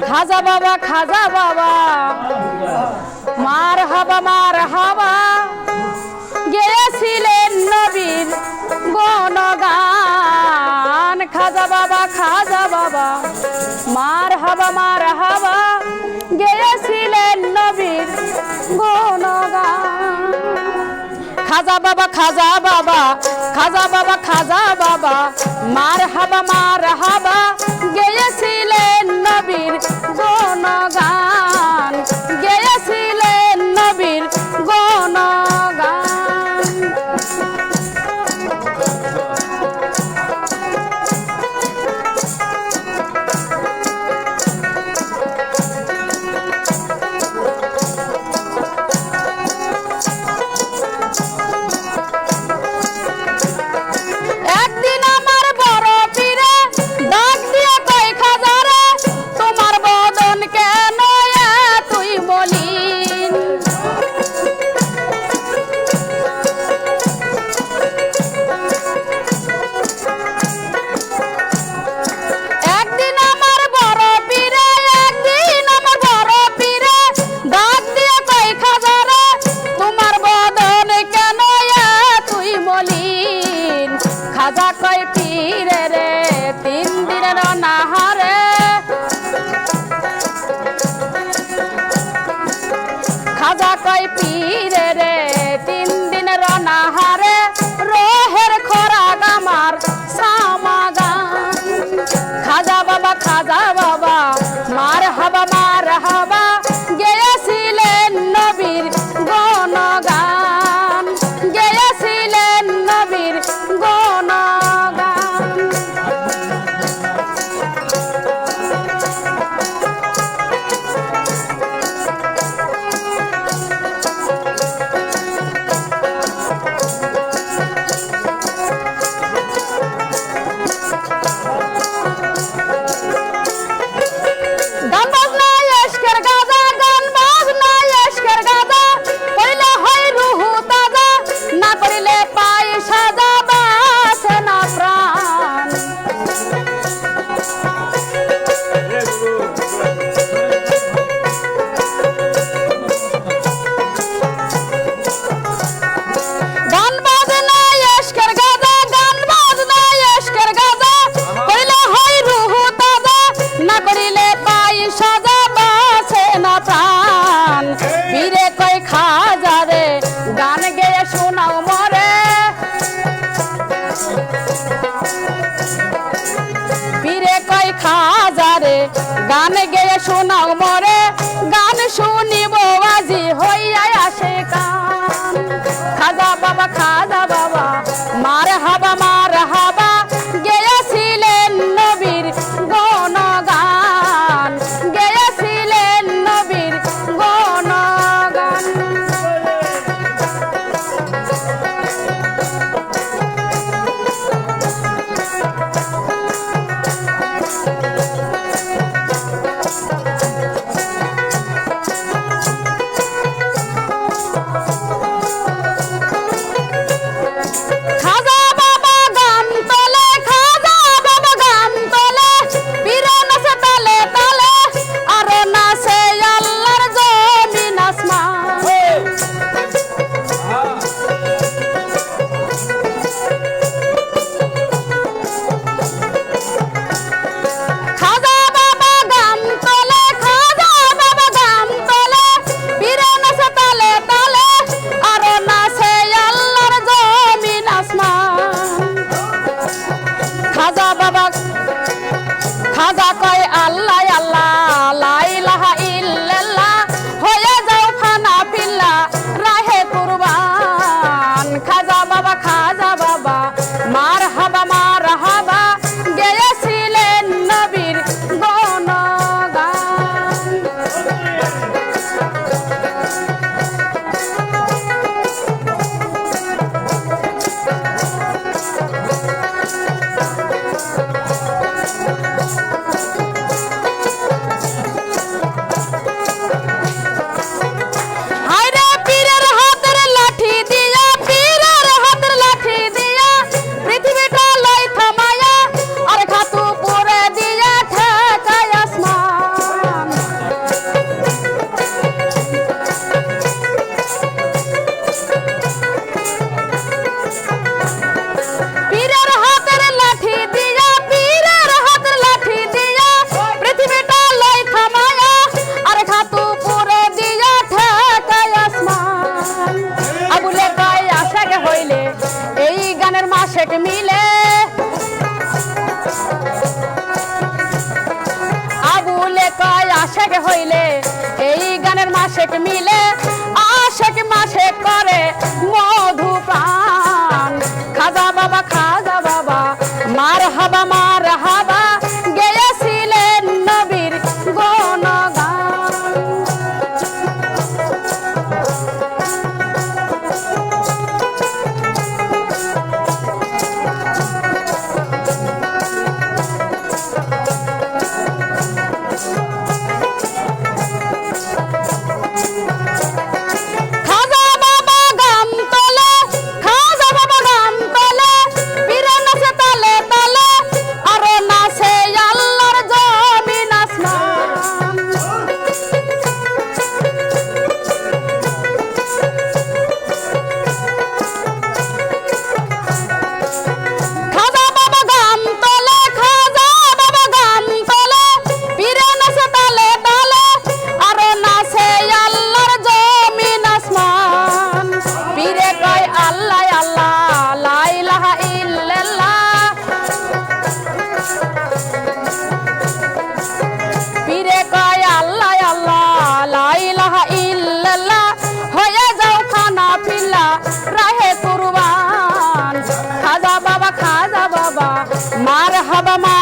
খাজা বাবা খাজা বাবা। মার হাবা মার হাবা। গেয়েছিলেন নবীর গণগান। খাজা বাবা খাজা বাবা। মার হাবা মার হাবা। গেয়েছিলেন নবীর গণগান। খাজা বাবা খাজা বাবা। খাজা বাবা খাজা বাবা। মার হাবা মার হাবা। সাজা কয় গান গেয়ে শোনাও মরে। হইলে এই গানের মাসেক মিলে আশেক মাসে করে মধু প্রাণ Alabama.